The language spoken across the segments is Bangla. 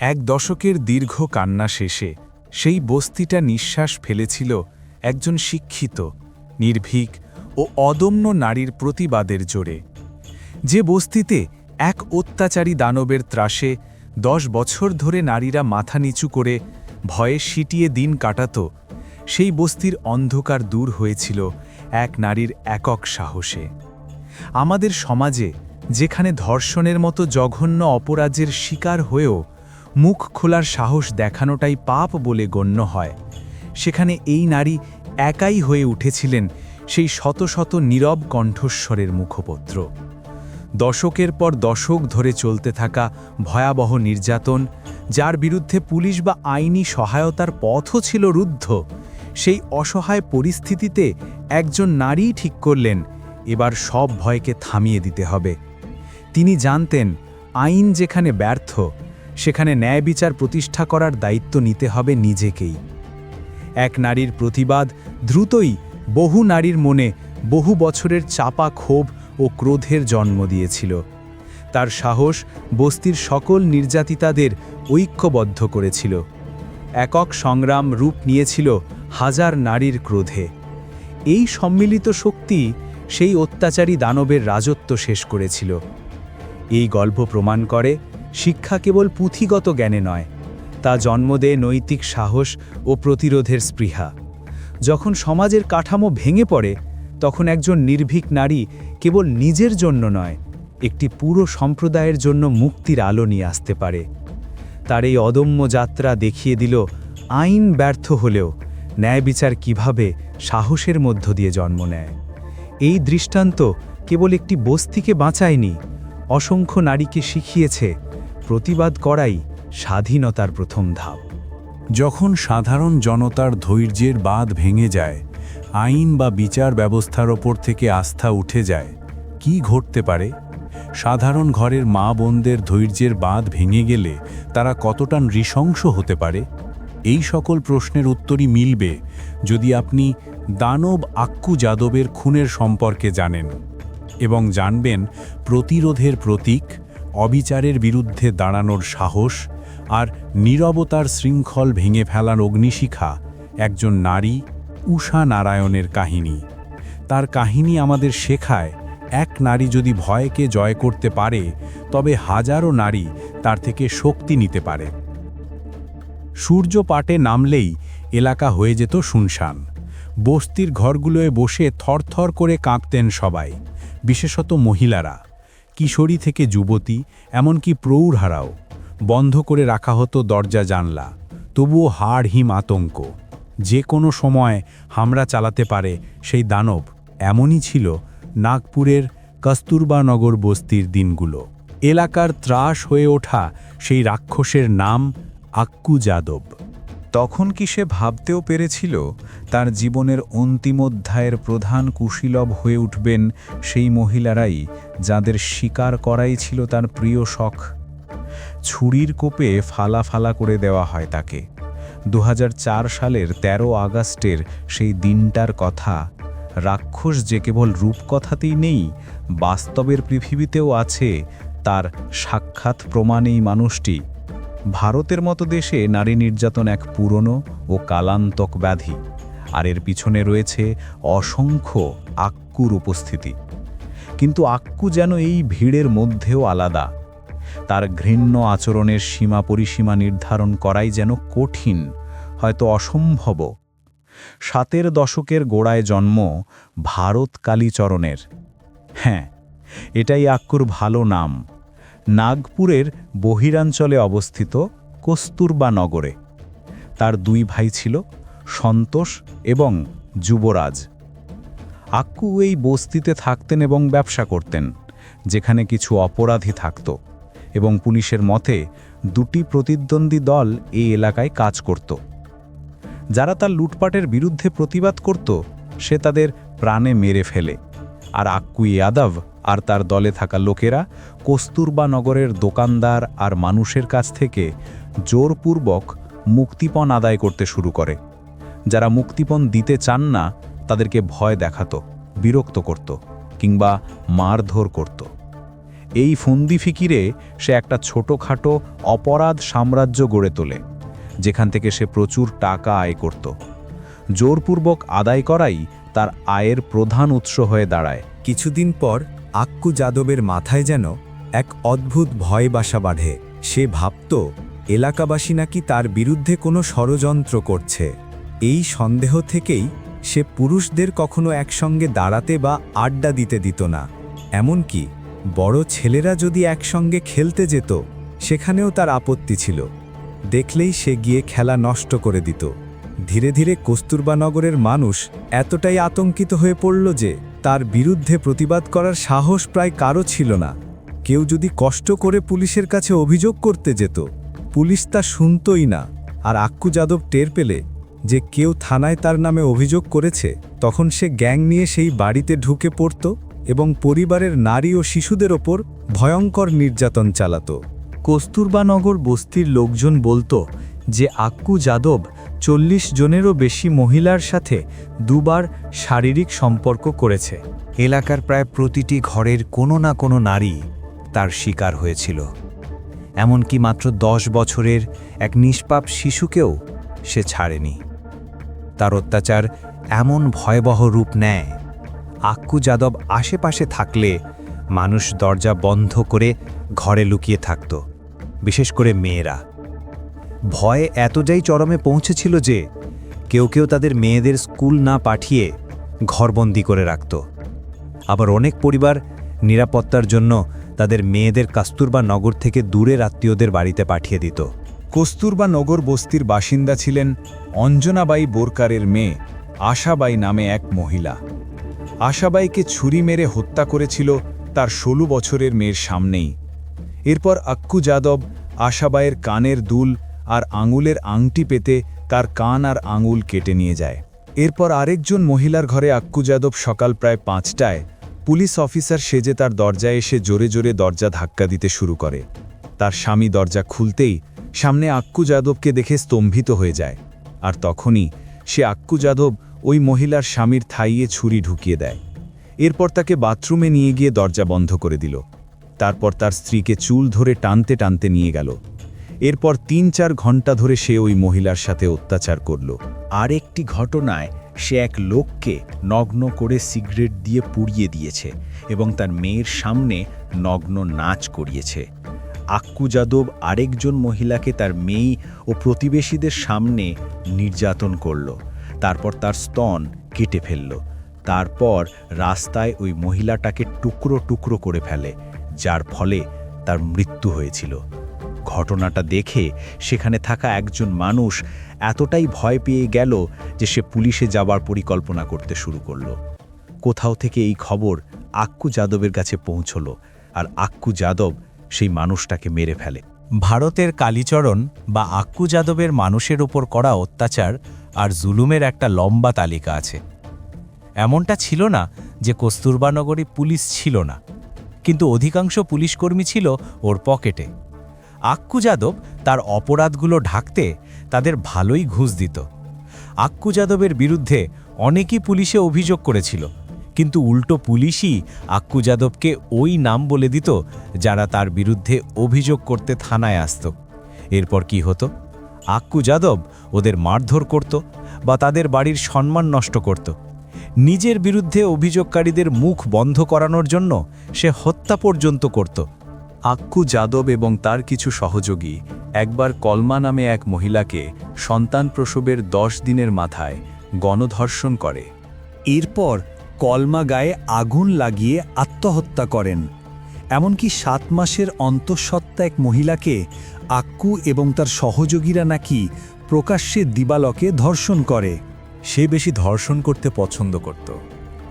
এক দশকের দীর্ঘ কান্না শেষে সেই বস্তিটা নিঃশ্বাস ফেলেছিল একজন শিক্ষিত, নির্ভীক ও অদম্য নারীর প্রতিবাদের জোরে। যে বস্তিতে এক অত্যাচারী দানবের ত্রাসে দশ বছর ধরে নারীরা মাথা নিচু করে ভয়ে সিটিয়ে দিন কাটাত, সেই বস্তির অন্ধকার দূর হয়েছিল এক নারীর একক সাহসে। আমাদের সমাজে যেখানে ধর্ষণের মতো জঘন্য অপরাধের শিকার হয়েও মুখ খোলার সাহস দেখানোটাই পাপ বলে গণ্য হয়। সেখানে এই নারী একাই হয়ে উঠেছিলেন সেই শত শত নীরব কণ্ঠস্বরের মুখপত্র। দশকের পর দশক ধরে চলতে থাকা ভয়াবহ নির্যাতন, যার বিরুদ্ধে পুলিশ বা আইনি সহায়তার পথও ছিল রুদ্ধ, সেই অসহায় পরিস্থিতিতে একজন নারী ঠিক করলেন, এবার সব ভয়কে থামিয়ে দিতে হবে। তিনি জানতেন, আইন যেখানে ব্যর্থ সেখানে ন্যায় বিচার প্রতিষ্ঠা করার দায়িত্ব নিতে হবে নিজেকেই। এক নারীর প্রতিবাদ দ্রুতই বহু নারীর মনে বহু বছরের চাপা ক্ষোভ ও ক্রোধের জন্ম দিয়েছিল। তার সাহস বস্তির সকল নির্যাতিতাদের ঐক্যবদ্ধ করেছিল। একক সংগ্রাম রূপ নিয়েছিল হাজার নারীর ক্রোধে। এই সম্মিলিত শক্তি সেই অত্যাচারী দানবের রাজত্ব শেষ করেছিল। এই গল্প প্রমাণ করে শিক্ষা কেবল পুঁথিগত জ্ঞানে নয়, তা জন্ম দেয় নৈতিক সাহস ও প্রতিরোধের স্পৃহা। যখন সমাজের কাঠামো ভেঙে পড়ে, তখন একজন নির্ভীক নারী কেবল নিজের জন্য নয়, একটি পুরো সম্প্রদায়ের জন্য মুক্তির আলো নিয়ে আসতে পারে। তার এই অদম্য যাত্রা দেখিয়ে দিল, আইন ব্যর্থ হলেও ন্যায় বিচার কীভাবে সাহসের মধ্য দিয়ে জন্ম নেয়। এই দৃষ্টান্ত কেবল একটি বস্তিকে বাঁচায়নি, অসংখ্য নারীকে শিখিয়েছে প্রতিবাদ করাই স্বাধীনতার প্রথম ধাপ। যখন সাধারণ জনতার ধৈর্যের বাঁধ ভেঙে যায়, আইন বা বিচার ব্যবস্থার ওপর থেকে আস্থা উঠে যায়, কি ঘটতে পারে? সাধারণ ঘরের মা বোনদের ধৈর্যের বাঁধ ভেঙে গেলে তারা কতটা নৃশংস হতে পারে? এই সকল প্রশ্নের উত্তরই মিলবে যদি আপনি দানব আক্কু যাদবের খুনের সম্পর্কে জানেন এবং জানবেন প্রতিরোধের প্রতীক অবিচারের বিরুদ্ধে দাঁড়ানোর সাহস আর নীরবতার শৃঙ্খল ভেঙে ফেলার অগ্নিশিখা একজন নারী উষা নারায়ণের কাহিনী। তার কাহিনী আমাদের শেখায়, এক নারী যদি ভয়কে জয় করতে পারে, তবে হাজারো নারী তার থেকে শক্তি নিতে পারে। সূর্য পাটে নামলেই এলাকা হয়ে যেত শুনশান। বস্তির ঘরগুলোয় বসে থরথর করে কাঁপতেন সবাই, বিশেষত মহিলারা। কিশোরী থেকে যুবতী, এমনকি প্রৌঢ়ারাও। বন্ধ করে রাখা হতো দরজা জানলা, তবুও হাড় হিম আতঙ্ক। যে কোনো সময় হামলা চালাতে পারে সেই দানব এমনই ছিল নাগপুরের কস্তুরবানগর বস্তির দিনগুলো। এলাকার ত্রাস হয়ে ওঠা সেই রাক্ষসের নাম আক্কু যাদব তখন কি সে ভাবতেও পেরেছিল, তার জীবনের অন্তিম অধ্যায়ের প্রধান কুশীলভ হয়ে উঠবেন সেই মহিলারাই যাদের শিকার করাই ছিল তার প্রিয় শখ। ছুরির কোপে ফালা ফালা করে দেওয়া হয় তাকে। দু হাজার চার সালের ১৩ আগস্টের সেই দিনটার কথা, রাক্ষস যে কেবল রূপকথাতেই নেই, বাস্তবের পৃথিবীতেও আছে, তার সাক্ষাৎ প্রমাণ এই মানুষটি ভারতের মতো দেশে নারী নির্যাতন এক পুরনো ও কালান্তক ব্যাধি, আর এর পিছনে রয়েছে অসংখ্য আক্কুর উপস্থিতি। কিন্তু আক্কু যেন এই ভিড়ের মধ্যেও আলাদা। তার ঘৃণ্য আচরণের সীমা পরিসীমা নির্ধারণ করাই যেন কঠিন, হয়তো অসম্ভব। সাতের দশকের গোড়ায় জন্ম ভারত কালীচরণের। হ্যাঁ এটাই আক্কুর ভালো নাম। নাগপুরের বহিরাঞ্চলে অবস্থিত কস্তুরবা নগরে। তার দুই ভাই ছিল সন্তোষ এবং যুবরাজ। আক্কু এই বস্তিতে থাকতেন এবং ব্যবসা করতেন, যেখানে কিছু অপরাধী থাকত এবং পুলিশের মতে দুটি প্রতিদ্বন্দ্বী দল এই এলাকায় কাজ করত। যারা তার লুটপাটের বিরুদ্ধে প্রতিবাদ করত, সে তাদের প্রাণে মেরে ফেলে। আর আক্কু ইয়াদব আর তার দলে থাকা লোকেরা কস্তুরবা নগরের দোকানদার আর মানুষের কাছ থেকে জোরপূর্বক মুক্তিপণ আদায় করতে শুরু করে। যারা মুক্তিপণ দিতে চান না, তাদেরকে ভয় দেখাত, বিরক্ত করত, কিংবা মারধর করত। এই ফন্দি ফিকিরে সে একটা ছোটোখাটো অপরাধ সাম্রাজ্য গড়ে তোলে, যেখান থেকে সে প্রচুর টাকা আয় করত। জোরপূর্বক আদায় করাই তার আয়ের প্রধান উৎস হয়ে দাঁড়ায়। কিছুদিন পর আক্কু যাদবের মাথায় যেন এক অদ্ভুত ভয় বাসা বাঁধে। সে ভাবত, এলাকাবাসী নাকি তার বিরুদ্ধে কোনো ষড়যন্ত্র করছে। এই সন্দেহ থেকেই সে পুরুষদের কখনো একসঙ্গে দাঁড়াতে বা আড্ডা দিতে দিত না। এমনকি বড় ছেলেরা যদি একসঙ্গে খেলতে যেত, সেখানেও তার আপত্তি ছিল। দেখলেই সে গিয়ে খেলা নষ্ট করে দিত। ধীরে ধীরে কস্তুরবানগরের মানুষ এতটাই আতঙ্কিত হয়ে পড়ল যে তার বিরুদ্ধে প্রতিবাদ করার সাহস প্রায় কারও ছিল না। কেউ যদি কষ্ট করে পুলিশের কাছে অভিযোগ করতে যেত, পুলিশ তা শুনতই না। আর আক্কু যাদব টের পেলে যে কেউ থানায় তার নামে অভিযোগ করেছে, তখন সে গ্যাং নিয়ে সেই বাড়িতে ঢুকে পড়ত এবং পরিবারের নারী ও শিশুদের ওপর ভয়ঙ্কর নির্যাতন চালাতো। কস্তুরবানগর বস্তির লোকজন বলতো যে আক্কু যাদব চল্লিশ জনেরও বেশি মহিলার সাথে দুবার শারীরিক সম্পর্ক করেছে। এলাকার প্রায় প্রতিটি ঘরের কোনো না কোনো নারী তার শিকার হয়েছিল। এমনকি মাত্র দশ বছরের এক নিষ্পাপ শিশুকেও সে ছাড়েনি। তার অত্যাচার এমন ভয়াবহ রূপ নেয়, আক্কু যাদব আশেপাশে থাকলে মানুষ দরজা বন্ধ করে ঘরে লুকিয়ে থাকত, বিশেষ করে মেয়েরা। ভয়ে এতটাই চরমে পৌঁছেছিল যে কেউ কেউ তাদের মেয়েদের স্কুল না পাঠিয়ে ঘরবন্দি করে রাখত। আবার অনেক পরিবার নিরাপত্তার জন্য তাদের মেয়েদের কাস্তুরবা নগর থেকে দূরের আত্মীয়দের বাড়িতে পাঠিয়ে দিত। কস্তুরবা নগর বস্তির বাসিন্দা ছিলেন অঞ্জনাবাই বোরকারের মেয়ে আশাবাই নামে এক মহিলা। আশাবাইকে ছুরি মেরে হত্যা করেছিল তার ষোলো বছরের মেয়ের সামনেই। এরপর আক্কু যাদব আশাবাইয়ের কানের দুল আর আঙুলের আংটি পেতে তার কান আর আঙুল কেটে নিয়ে যায়। এরপর আরেকজন মহিলার ঘরে আক্কু যাদব সকাল প্রায় পাঁচটায় পুলিশ অফিসার সেজে তার দরজায় এসে জোরে জোরে দরজা ধাক্কা দিতে শুরু করে। তার স্বামী দরজা খুলতেই সামনে আক্কু যাদবকে দেখে স্তম্ভিত হয়ে যায়। আর তখনই সে আক্কু যাদব ওই মহিলার স্বামীর থাইয়ে ছুরি ঢুকিয়ে দেয়। এরপর তাকে বাথরুমে নিয়ে গিয়ে দরজা বন্ধ করে দিল। তারপর তার স্ত্রীকে চুল ধরে টানতে টানতে নিয়ে গেল। এরপর তিন চার ঘণ্টা ধরে সে ওই মহিলার সাথে অত্যাচার করল। আর একটি ঘটনায় সে এক লোককে নগ্ন করে সিগারেট দিয়ে পুড়িয়ে দিয়েছে এবং তার মেয়ের সামনে নগ্ন নাচ করিয়েছে। আক্কু যাদব আরেকজন মহিলাকে তার মেয়ে ও প্রতিবেশীদের সামনে নির্যাতন করল। তারপর তার স্তন কেটে ফেলল। তারপর রাস্তায় ওই মহিলাটাকে টুকরো টুকরো করে ফেলে, যার ফলে তার মৃত্যু হয়েছিল। ঘটনাটা দেখে সেখানে থাকা একজন মানুষ এতটাই ভয় পেয়ে গেল যে সে পুলিশে যাবার পরিকল্পনা করতে শুরু করল। কোথাও থেকে এই খবর আক্কু যাদবের কাছে পৌঁছলো আর আক্কু যাদব সেই মানুষটাকে মেরে ফেলে। ভারতের কালীচরণ বা আক্কু যাদবের মানুষের উপর করা অত্যাচার আর জুলুমের একটা লম্বা তালিকা আছে। এমনটা ছিল না যে কস্তুরবানগরী পুলিশ ছিল না, কিন্তু অধিকাংশ পুলিশকর্মী ছিল ওর পকেটে। আক্কু যাদব তার অপরাধগুলো ঢাকতে তাদের ভালোই ঘুষ দিত। আক্কু যাদবের বিরুদ্ধে অনেকই পুলিশে অভিযোগ করেছিল, কিন্তু উল্টো পুলিশই আক্কু যাদবকে ওই নাম বলে দিত যারা তার বিরুদ্ধে অভিযোগ করতে থানায় আসত। এরপর কি হতো? আক্কু যাদব ওদের মারধর করত বা তাদের বাড়ির সম্মান নষ্ট করত। নিজের বিরুদ্ধে অভিযোগকারীদের মুখ বন্ধ করানোর জন্য সে হত্যা পর্যন্ত করত। আক্কু যাদব এবং তার কিছু সহযোগী, একবার কলমা নামে এক মহিলাকে সন্তান প্রসবের দশ দিনের মাথায় গণধর্ষণ করে। এরপর কলমা গায়ে আগুন লাগিয়ে আত্মহত্যা করেন। এমনকি সাত মাসের অন্তঃসত্ত্বা এক মহিলাকে আক্কু এবং তার সহযোগীরা নাকি প্রকাশ্যে দিবালকে ধর্ষণ করে। সে বেশি ধর্ষণ করতে পছন্দ করত।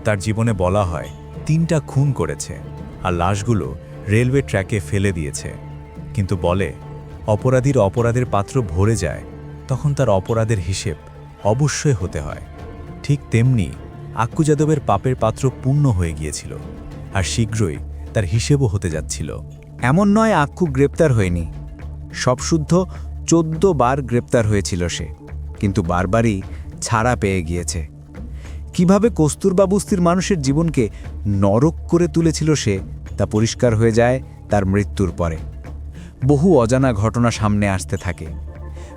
তার জীবনে বলা হয়, তিনটা খুন করেছে। আর লাশগুলো রেলওয়ে ট্র্যাকে ফেলে দিয়েছে। কিন্তু বলে, অপরাধীর অপরাধের পাত্র ভরে যায়, তখন তার অপরাধের হিসেব অবশ্যই হতে হয়। ঠিক তেমনি আক্কু যাদবের পাপের পাত্র পূর্ণ হয়ে গিয়েছিল, আর শীঘ্রই তার হিসেবও হতে যাচ্ছিল। এমন নয় আক্কু গ্রেপ্তার হয়নি। সবশুদ্ধ চোদ্দ বার গ্রেপ্তার হয়েছিল সে, কিন্তু বারবারই ছাড়া পেয়ে গিয়েছে। কীভাবে কস্তুরবা বস্তির মানুষের জীবনকে নরক করে তুলেছিল সে তা পরিষ্কার হয়ে যায় তার মৃত্যুর পরে। বহু অজানা ঘটনা সামনে আসতে থাকে।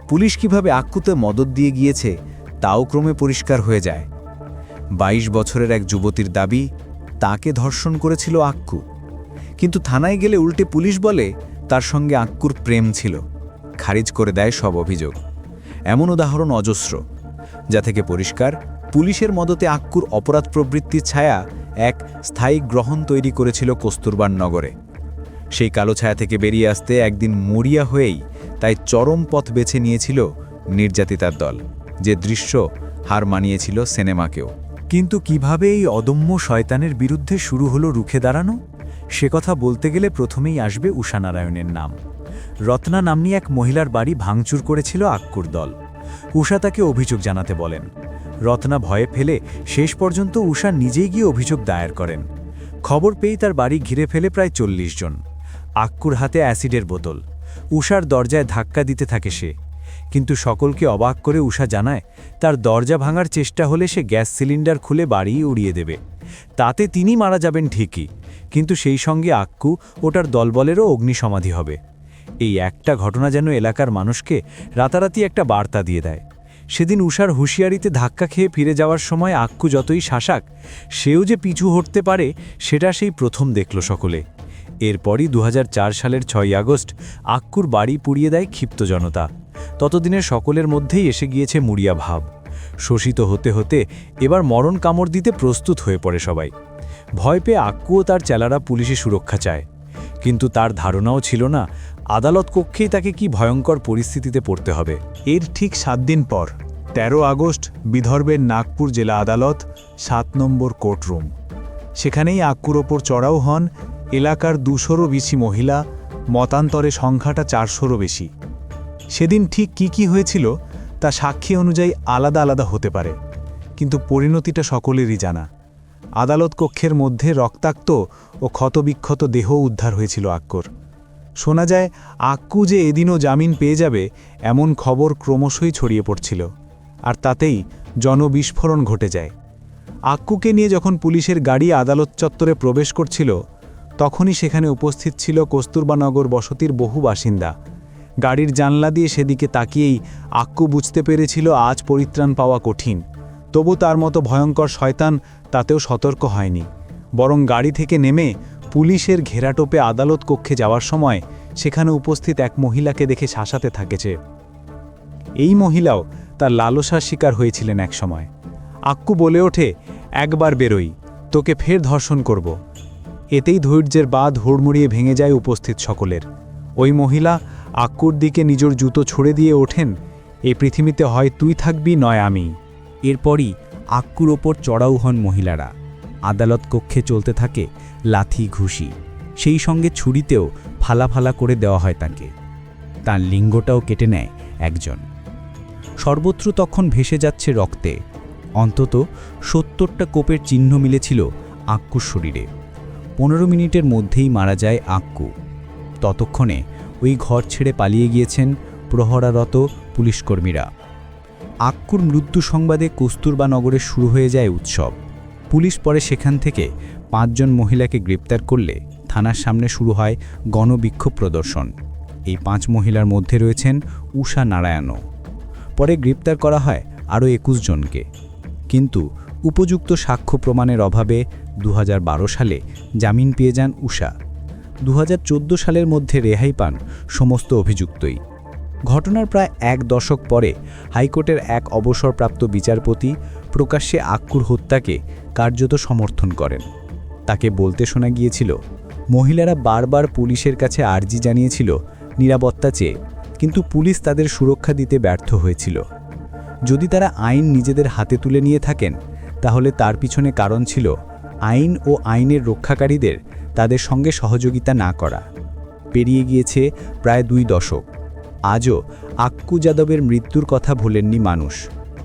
পুলিশ কীভাবে আক্কুতে মদত দিয়ে গিয়েছে, তাও ক্রমে পরিষ্কার হয়ে যায়। ২২ বছরের এক যুবতীর দাবি, তাকে ধর্ষণ করেছিল আক্কু। কিন্তু থানায় গেলে উল্টে পুলিশ বলে, তার সঙ্গে আক্কুর প্রেম ছিল। খারিজ করে দেয় সব অভিযোগ। এমন উদাহরণ অজস্র। যা থেকে পরিষ্কার, পুলিশের মদতে আক্কুর অপরাধ প্রবৃত্তির ছায়া এক স্থায়ী গ্রহণ তৈরি করেছিল কস্তুরবার নগরে। সেই কালো ছায়া থেকে বেরিয়ে আসতে একদিন মরিয়া হয়েই তাই চরম পথ বেছে নিয়েছিল নির্যাতিতার দল। যে দৃশ্য হার মানিয়েছিল সিনেমাকেও। কিন্তু কীভাবে এই অদম্য শয়তানের বিরুদ্ধে শুরু হলো রুখে দাঁড়ানো? সে কথা বলতে গেলে প্রথমেই আসবে উষা নারায়ণের নাম। রত্না নাম্নী এক মহিলার বাড়ি ভাঙচুর করেছিল আক্কুর দল। উষা তাকে অভিযোগ জানাতে বলেন রত্না ভয়ে ফেলে শেষ পর্যন্ত উষা নিজেই গিয়ে অভিযোগ দায়ের করেন। খবর পেয়েই তার বাড়ি ঘিরে ফেলে প্রায় চল্লিশ জন। আক্কুর হাতে অ্যাসিডের বোতল। উষার দরজায় ধাক্কা দিতে থাকে সে। কিন্তু সকলকে অবাক করে উষা জানায়, তার দরজা ভাঙার চেষ্টা হলে সে গ্যাস সিলিন্ডার খুলে বাড়িই উড়িয়ে দেবে। তাতে তিনি মারা যাবেন ঠিকই। কিন্তু সেই সঙ্গে আক্কু ওটার দলবলেরও অগ্নিসমাধি হবে। এই একটা ঘটনা যেন এলাকার মানুষকে রাতারাতি একটা বার্তা দিয়ে দেয়। সেদিন উষার হুঁশিয়ারিতে ধাক্কা খেয়ে ফিরে যাওয়ার সময় আক্কু যতই শাসাক, সেও যে পিছু হটতে পারে, সেটা সেই প্রথম দেখল সকলে। এরপরই দু হাজার চার সালের ছয় আগস্ট আক্কুর বাড়ি পুড়িয়ে দেয় ক্ষিপ্ত জনতা। ততদিনে সকলের মধ্যেই এসে গিয়েছে মুড়িয়া ভাব। শোষিত হতে হতে এবার মরণ কামড় দিতে প্রস্তুত হয়ে পড়ে সবাই। ভয় পেয়ে আক্কু ও তার চেলারা পুলিশে সুরক্ষা চায়। কিন্তু তার ধারণাও ছিল না আদালত কক্ষেই তাকে কি ভয়ঙ্কর পরিস্থিতিতে পড়তে হবে? এর ঠিক সাত দিন পর ১৩ আগস্ট, বিদর্ভের নাগপুর জেলা আদালত, সাত নম্বর কোর্টরুম। সেখানেই আক্কুর ওপর চড়াও হন এলাকার দুশোরও বেশি মহিলা, মতান্তরে সংখ্যাটা চারশোরও বেশি। সেদিন ঠিক কি কি হয়েছিল, তা সাক্ষী অনুযায়ী আলাদা আলাদা হতে পারে, কিন্তু পরিণতিটা সকলেরই জানা। আদালত কক্ষের মধ্যে রক্তাক্ত ও ক্ষতবিক্ষত দেহ উদ্ধার হয়েছিল আক্কর। শোনা যায়, আক্কু যে এদিনও জামিন পেয়ে যাবে, এমন খবর ক্রমশই ছড়িয়ে পড়ছিল। আর তাতেই জনবিস্ফোরণ ঘটে যায়। আক্কুকে নিয়ে যখন পুলিশের গাড়ি আদালত চত্বরে প্রবেশ করছিল, তখনই সেখানে উপস্থিত ছিল কস্তুরবানগর বসতির বহু বাসিন্দা। গাড়ির জানলা দিয়ে সেদিকে তাকিয়েই আক্কু বুঝতে পেরেছিল আজ পরিত্রাণ পাওয়া কঠিন। তবু তার মতো ভয়ঙ্কর শয়তান তাতেও সতর্ক হয়নি। বরং গাড়ি থেকে নেমে পুলিশের ঘেরাটোপে আদালত কক্ষে যাওয়ার সময় সেখানে উপস্থিত এক মহিলাকে দেখে শাসাতে থাকেছে। এই মহিলাও তার লালসার শিকার হয়েছিলেন এক সময়। আক্কু বলে ওঠে, একবার বেরোই, তোকে ফের ধর্ষণ করব। এতেই ধৈর্যের বাঁধ হুড়মুড়িয়ে ভেঙে যায় উপস্থিত সকলের। ওই মহিলা আক্কুর দিকে নিজের জুতো ছুড়ে দিয়ে ওঠেন এই পৃথিবীতে হয় তুই থাকবি, নয় আমি। এরপরই আক্কুর ওপর চড়াও হন মহিলারা। আদালত কক্ষে চলতে থাকে লাথি, ঘুষি, সেই সঙ্গে ছুরিতেও ফালা ফালা করে দেওয়া হয় তাকে। তার লিঙ্গটাও কেটে নেয় একজন। সর্বত্র তখন ভেসে যাচ্ছে রক্তে। অন্তত সত্তরটা কোপের চিহ্ন মিলেছিল আক্কুর শরীরে। পনেরো মিনিটের মধ্যেই মারা যায় আক্কু। ততক্ষণে ওই ঘর ছেড়ে পালিয়ে গিয়েছেন প্রহরারত পুলিশকর্মীরা। আক্কুর মৃত্যু সংবাদে কস্তুরবা নগরে শুরু হয়ে যায় উৎসব। পুলিশ পরে সেখান থেকে পাঁচজন মহিলাকে গ্রেপ্তার করলে থানার সামনে শুরু হয় গণবিক্ষোভ প্রদর্শন। এই পাঁচ মহিলার মধ্যে রয়েছেন উষা নারায়ণও। পরে গ্রেপ্তার করা হয় আরও একুশ জনকে। কিন্তু উপযুক্ত সাক্ষ্য প্রমাণের অভাবে দু হাজার বারো সালে জামিন পেয়ে যান উষা দু হাজার চোদ্দ সালের মধ্যে রেহাই পান সমস্ত অভিযুক্তই। ঘটনার প্রায় এক দশক পরে হাইকোর্টের এক অবসরপ্রাপ্ত বিচারপতি প্রকাশ্যে আক্কুর হত্যাকে কার্যত সমর্থন করেন। তাকে বলতে শোনা গিয়েছিল, মহিলারা বারবার পুলিশের কাছে আর্জি জানিয়েছিল নিরাপত্তা চেয়ে, কিন্তু পুলিশ তাদের সুরক্ষা দিতে ব্যর্থ হয়েছিল। যদি তারা আইন নিজেদের হাতে তুলে নিয়ে থাকেন, তাহলে তার পিছনে কারণ ছিল আইন ও আইনের রক্ষাকারীদের তাদের সঙ্গে সহযোগিতা না করা। পেরিয়ে গিয়েছে প্রায় দুই দশক। আজও আক্কু যাদবের মৃত্যুর কথা ভোলেননি মানুষ।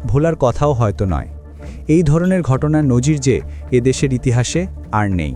ভোলার কথাও হয়তো নয়। এই ধরনের ঘটনার নজির যে এদেশের ইতিহাসে আর নেই।